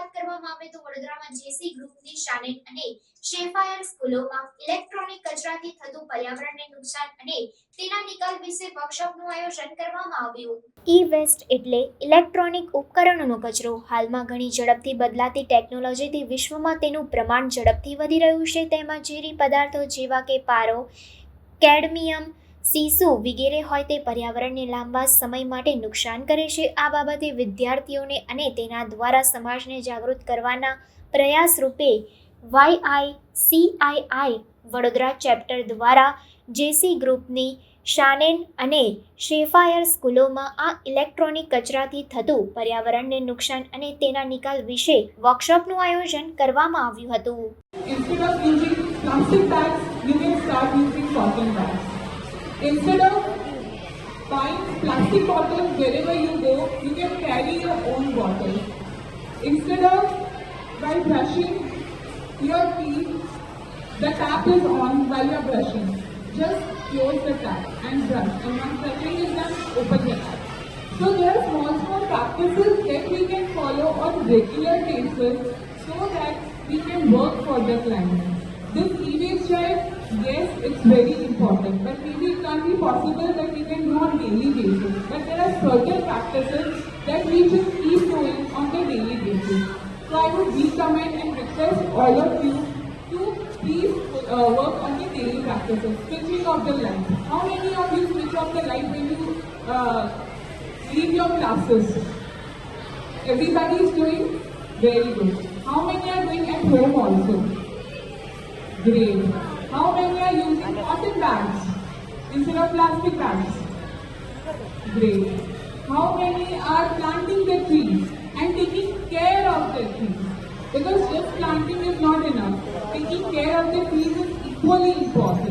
વાત કરવામાં આવે તો વડોદરામાં જેસી ગ્રુપની શાલેન અને શેફાયર સ્કૂલોમાં ઇલેક્ટ્રોનિક કચરાથી થતું પર્યાવરણને નુકસાન અને તેના નિકાલ વિશે વર્કશોપનું આયોજન કરવામાં આવ્યું. ઈ વેસ્ટ એટલે ઇલેક્ટ્રોનિક ઉપકરણોનો કચરો. હાલમાં ઘણી ઝડપથી બદલાતી ટેકનોલોજીથી વિશ્વમાં તેનું પ્રમાણ ઝડપથી વધી રહ્યું છે. તેમાં ઝેરી પદાર્થો જેવા કે પારો, કેડમિયમ સીસુ વગેરે હોય તે પર્યાવરણને લાંબા સમય માટે નુકસાન કરે છે. આ બાબતે વિદ્યાર્થીઓને અને તેના દ્વારા સમાજને જાગૃત કરવાના પ્રયાસ રૂપે વાયઆઈ સીઆઈઆઈ વડોદરા ચેપ્ટર દ્વારા જેસી ગ્રુપની શાનેન અને શેફાયર સ્કૂલોમાં આ ઇલેક્ટ્રોનિક કચરાથી થતું પર્યાવરણને નુકસાન અને તેના નિકાલ વિશે વર્કશોપનું આયોજન કરવામાં આવ્યું હતું. Instead of buying plastic bottles wherever you go, you can carry your own bottle. Instead of while brushing your teeth, the tap is on while you're brushing. Just close the tap and brush. And once brushing is done, open the tap. So there are small, small practices that we can follow on regular basis so that we can work for the climate. This e-waste drive, yes, it's very important, but maybe it can't be possible that we can do on daily basis. But there are certain practices that we should keep doing on the daily basis. So I would recommend and request all of you to please uh, work on the daily practices. Switching off the light. How many of you switch off the light when you uh, leave your classes? Everybody is doing very good. How many are doing at home also? Great. How many are using cotton bags instead of plastic bags? Great. How many are planting their trees and taking care of their trees? Because just planting is not enough. Taking care of the trees is equally important.